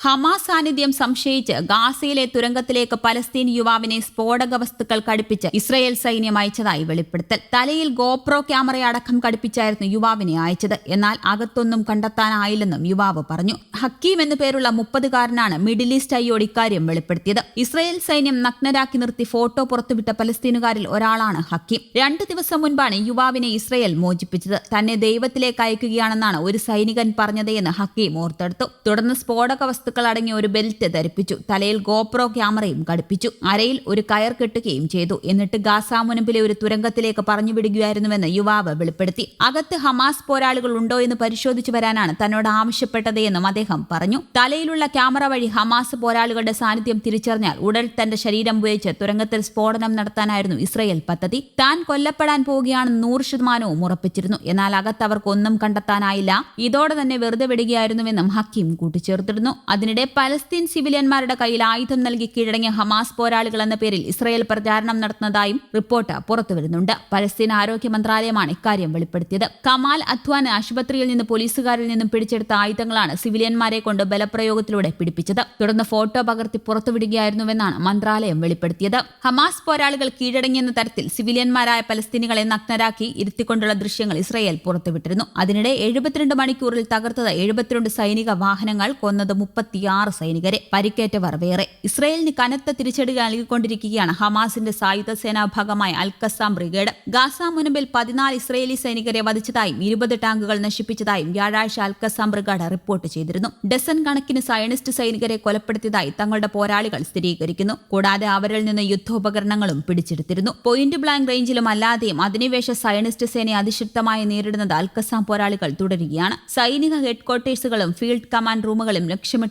Hamas സാന്നിധ്യം സംശയിച്ച് ഗാസയിലെ തുരങ്കത്തിലേക്ക് Palestine യുവാവിനെ സ്ഫോടക വസ്തുക്കൾ കടുപ്പിച്ച് ഇസ്രയേൽ സൈന്യം അയച്ചതായി വെളിപ്പെടുത്തൽ. തലയിൽ ഗോപ്രോ ക്യാമറയടക്കം കടുപ്പിച്ചായിരുന്നു യുവാവിനെ അയച്ചത്. എന്നാൽ അകത്തൊന്നും കണ്ടെത്താനായില്ലെന്നും യുവാവ് പറഞ്ഞു. ഹക്കീം എന്നു പേരുള്ള മുപ്പതുകാരനാണ് മിഡിൽ ഈസ്റ്റ് ഐയോട് ഇക്കാര്യം വെളിപ്പെടുത്തിയത്. ഇസ്രയേൽ സൈന്യം നഗ്നരാക്കി നിർത്തി ഫോട്ടോ പുറത്തുവിട്ട പലസ്തീനുകാരിൽ ഒരാളാണ് ഹക്കീം. രണ്ടു ദിവസം മുൻപാണ് യുവാവിനെ ഇസ്രയേൽ മോചിപ്പിച്ചത്. തന്നെ ദൈവത്തിലേക്ക് അയക്കുകയാണെന്നാണ് ഒരു സൈനികൻ പറഞ്ഞതെന്ന് ഹക്കീം ഓർത്തെടുത്തു. തുടർന്ന് സ്ഫോടക വസ്തുക്കൾ അടങ്ങിയ ഒരു ബെൽറ്റ് ധരിപ്പിച്ചു. തലയിൽ ഗോപ്രോ ക്യാമറയും ഘടിപ്പിച്ചു. അരയിൽ ഒരു കയർ കെട്ടുകയും ചെയ്തു. എന്നിട്ട് ഗാസ മുനമ്പിലെ ഒരു തുരങ്കത്തിലേക്ക് പറഞ്ഞു വിടുകയായിരുന്നുവെന്ന് യുവാവ് വെളിപ്പെടുത്തി. അകത്ത് ഹമാസ് പോരാളികൾ ഉണ്ടോ എന്ന് പരിശോധിച്ചു വരാനാണ് തന്നോട് ആവശ്യപ്പെട്ടത് എന്നും അദ്ദേഹം പറഞ്ഞു. തലയിലുള്ള ക്യാമറ വഴി ഹമാസ് പോരാളികളുടെ സാന്നിധ്യം തിരിച്ചറിഞ്ഞാൽ ഉടൻ തന്റെ ശരീരം ഉപയോഗിച്ച് തുരങ്കത്തിൽ സ്ഫോടനം നടത്താനായിരുന്നു ഇസ്രയേൽ പദ്ധതി. താൻ കൊല്ലപ്പെടാൻ പോവുകയാണെന്ന് നൂറ് ശതമാനവും ഉറപ്പിച്ചിരുന്നു. എന്നാൽ അകത്ത് അവർക്കൊന്നും കണ്ടെത്താനായില്ല. ഇതോടെ തന്നെ വെറുതെ വിടുകയായിരുന്നുവെന്നും ഹക്കീം കൂട്ടിച്ചേർത്തിരുന്നു. അതിനിടെ പലസ്തീൻ സിവിലിയന്മാരുടെ കയ്യിൽ ആയുധം നൽകി കീഴടങ്ങിയ ഹമാസ് പോരാളികൾ എന്ന പേരിൽ ഇസ്രയേൽ പ്രചാരണം നടത്തുന്നതായും റിപ്പോർട്ട് പുറത്തുവരുന്നുണ്ട്. പലസ്തീൻ ആരോഗ്യ മന്ത്രാലയമാണ് ഇക്കാര്യം വെളിപ്പെടുത്തിയത്. കമാൽ അധ്വാൻ ആശുപത്രിയിൽ നിന്ന് പോലീസുകാരിൽ നിന്നും പിടിച്ചെടുത്ത ആയുധങ്ങളാണ് സിവിലിയന്മാരെ കൊണ്ട് ബലപ്രയോഗത്തിലൂടെ പിടിപ്പിച്ചത്. തുടർന്ന് ഫോട്ടോ പകർത്തി പുറത്തുവിടുകയായിരുന്നുവെന്നാണ് മന്ത്രാലയം വെളിപ്പെടുത്തിയത്. ഹമാസ് പോരാളികൾ കീഴടങ്ങിയെന്ന തരത്തിൽ സിവിലിയന്മാരായ പലസ്തീനികളെ നഗ്നരാക്കി ഇരുത്തിക്കൊണ്ടുള്ള ദൃശ്യങ്ങൾ ഇസ്രയേൽ പുറത്തുവിട്ടിരുന്നു. അതിനിടെ എഴുപത്തിരണ്ട് മണിക്കൂറിൽ തകർത്തത് എഴുപത്തിരണ്ട് സൈനിക വാഹനങ്ങൾ കൊന്നത് മുപ്പത്തിയാറ് സൈനികരെ പരിക്കേറ്റവർ വേറെ. ഇസ്രയേലിന് കനത്ത തിരിച്ചടി നൽകിക്കൊണ്ടിരിക്കുകയാണ് ഹമാസിന്റെ സായുധ സേനാ ഭാഗമായ അൽക്കസാം ബ്രിഗേഡ്. ഗാസ മുനമ്പിൽ പതിനാല് ഇസ്രയേലി സൈനികരെ വധിച്ചതായും ഇരുപത് ടാങ്കുകൾ നശിപ്പിച്ചതായും വ്യാഴാഴ്ച അൽക്കസാം ബ്രിഗേഡ് റിപ്പോർട്ട് ചെയ്തിരുന്നു. ഡസൻ കണക്കിന് സയനിസ്റ്റ് സൈനികരെ കൊലപ്പെടുത്തിയതായി തങ്ങളുടെ പോരാളികൾ സ്ഥിരീകരിക്കുന്നു. കൂടാതെ അവരിൽ നിന്ന് യുദ്ധോപകരണങ്ങളും പിടിച്ചെടുത്തിരുന്നു. പോയിന്റ് ബ്ലാങ്ക് റേഞ്ചിലും അല്ലാതെയും അധിനിവേശ സയനിസ്റ്റ് സേനയെ അതിശക്തമായി നേരിടുന്നത് അൽക്കസാം പോരാളികൾ തുടരുകയാണ്. സൈനിക ഹെഡ്ക്വാർട്ടേഴ്സുകളും ഫീൽഡ് കമാൻഡ് റൂമുകളും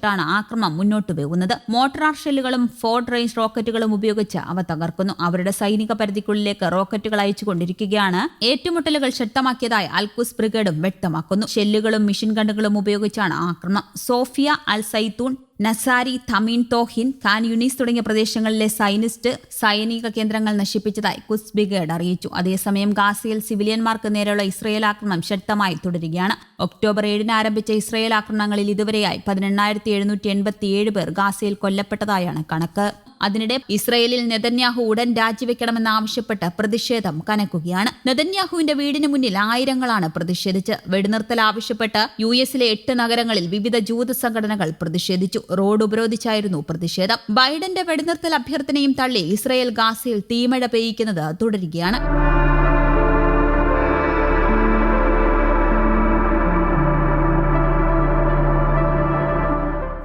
ലക്ഷ്യമിട്ടാണ് ആക്രമണം മുന്നോട്ട് പോകുന്നത്. മോട്ടറാർ ഷെല്ലുകളും ഫോർട്ട് റേഞ്ച് റോക്കറ്റുകളും ഉപയോഗിച്ച് അവ തകർക്കുന്നു. അവരുടെ സൈനിക പരിധിക്കുള്ളിലേക്ക് റോക്കറ്റുകൾ അയച്ചുകൊണ്ടിരിക്കുകയാണ്. ഏറ്റുമുട്ടലുകൾ ശക്തമാക്കിയതായി അൽക്കുസ് ബ്രിഗേഡും വ്യക്തമാക്കുന്നു. ഷെല്ലുകളും മെഷീൻ ഗണ്ണുകളും ഉപയോഗിച്ചാണ് ആക്രമണം. സോഫിയ അൽ സൈത്തൂൺ നസാരി തമീൻ തോഹിൻ ഖാൻ യുനീസ് തുടങ്ങിയ പ്രദേശങ്ങളിലെ സൈനിസ്റ്റ് സൈനിക കേന്ദ്രങ്ങൾ നശിപ്പിച്ചതായി കുസ് ബ്രിഗേഡ് അറിയിച്ചു. അതേസമയം ഗാസയിൽ സിവിലിയന്മാർക്ക് നേരെയുള്ള ഇസ്രയേൽ ആക്രമണം ശക്തമായി തുടരുകയാണ്. ഒക്ടോബർ ഏഴിന് ആരംഭിച്ച ഇസ്രയേൽ ആക്രമണങ്ങളിൽ ഇതുവരെയായി പതിനെണ്ണായിരത്തി പേർ ഗാസയിൽ കൊല്ലപ്പെട്ടതായാണ് കണക്ക്. അതിനിടെ ഇസ്രയേലിൽ നെതന്യാഹു ഉടൻ രാജിവെക്കണമെന്നാവശ്യപ്പെട്ട് പ്രതിഷേധം കനക്കുകയാണ്. നെതന്യാഹുവിന്റെ വീടിന് മുന്നിൽ ആയിരങ്ങളാണ് പ്രതിഷേധിച്ച് വെടിനിർത്തൽ ആവശ്യപ്പെട്ട് യു എസിലെ എട്ട് നഗരങ്ങളിൽ വിവിധ ജൂത സംഘടനകൾ പ്രതിഷേധിച്ചു. റോഡ് ഉപരോധിച്ചായിരുന്നു പ്രതിഷേധം. ബൈഡന്റെ വെടിനിർത്തൽ അഭ്യർത്ഥനയും തള്ളി ഇസ്രയേൽ ഗാസയിൽ തീമഴ പെയ്യിക്കുന്നത് തുടരുകയാണ്.